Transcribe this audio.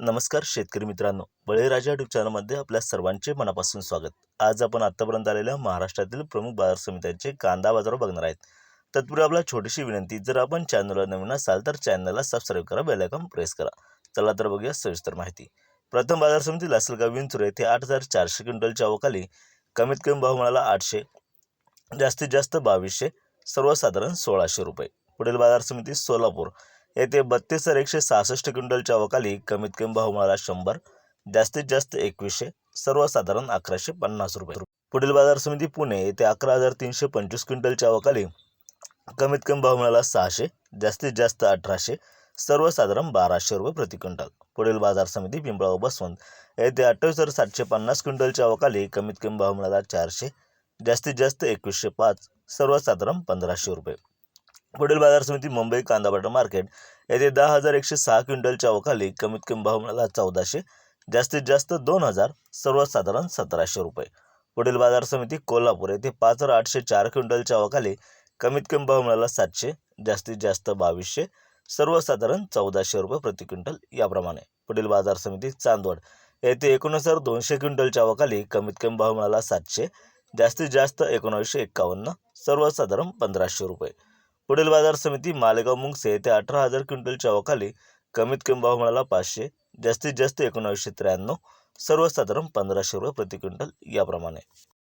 नमस्कार शेतकरी मित्रांनो. बळीराजा युट्यूब चॅनलमध्ये आपल्या सर्वांचे मनापासून स्वागत. आज आपण आत्तापर्यंत आलेल्या महाराष्ट्रातील प्रमुख बाजार समित्यांचे कांदा बाजार बघणार आहेत. तत्पूर्वी आपला छोटीशी विनंती जर आपण चॅनलला नवीन असाल तर चॅनलला सबस्क्राईब करा बेलायकॉन प्रेस करा. चला तर बघूया सविस्तर माहिती. प्रथम बाजार समिती लासलगाव विंचुर येथे आठ हजार चारशे क्विंटलच्या अवकाली कमीत कमी भाव मिळाला आठशे जास्तीत जास्त बावीसशे सर्वसाधारण सोळाशे रुपये. पुढील बाजार समिती सोलापूर. येथे बत्तीस हजार एकशे सहासष्ट क्विंटलच्या अवकाली कमीत कमी भाव मिळाला शंभर जास्तीत जास्त एकवीसशे सर्वसाधारण अकराशे पन्नास रुपये. पुढील बाजार समिती पुणे येथे अकरा हजार तीनशे पंचवीस क्विंटलच्या अवकाली कमीत कमी भाव मिळाला सहाशे जास्तीत जास्त अठराशे सर्वसाधारण बाराशे रुपये प्रति क्विंटल. पुढील बाजार समिती पिंपळाव बसवंत येथे अठ्ठावीस हजार सातशे पन्नास क्विंटलच्या अवकाली कमीत कमी भाव मिळाला चारशे जास्तीत जास्त एकवीसशे पाच सर्वसाधारण पंधराशे रुपये. पुढील बाजार समिती मुंबई कांदा बटाटा मार्केट येथे दहा हजार एकशे सहा क्विंटलच्या अवकाली कमीत कमी भाव मिळाला चौदाशे जास्तीत जास्त दोन हजार सर्वसाधारण सतराशे रुपये. पुढील बाजार समिती कोल्हापूर येथे पाच हजार आठशे चार क्विंटलच्या अवकाली कमीत कमी भाव मिळाला सातशे जास्तीत जास्त बावीसशे सर्वसाधारण चौदाशे रुपये प्रति क्विंटल याप्रमाणे. पुढील बाजार समिती चांदवड येथे एकोणीस हजार दोनशे क्विंटलच्या अवकाली कमीत कमी भाव मिळाला सातशे जास्तीत जास्त एकोणावीसशे एक्कावन्न सर्वसाधारण पंधराशे रुपये. पुढील बाजार समिती मालेगाव मुंगसे येथे अठरा हजार क्विंटलच्या अवकाली कमीत कमी भाव मिळाला पाचशे जास्तीत जास्त एकोणावीसशे त्र्याण्णव सर्वसाधारण पंधराशे रुपये प्रति क्विंटल याप्रमाणे.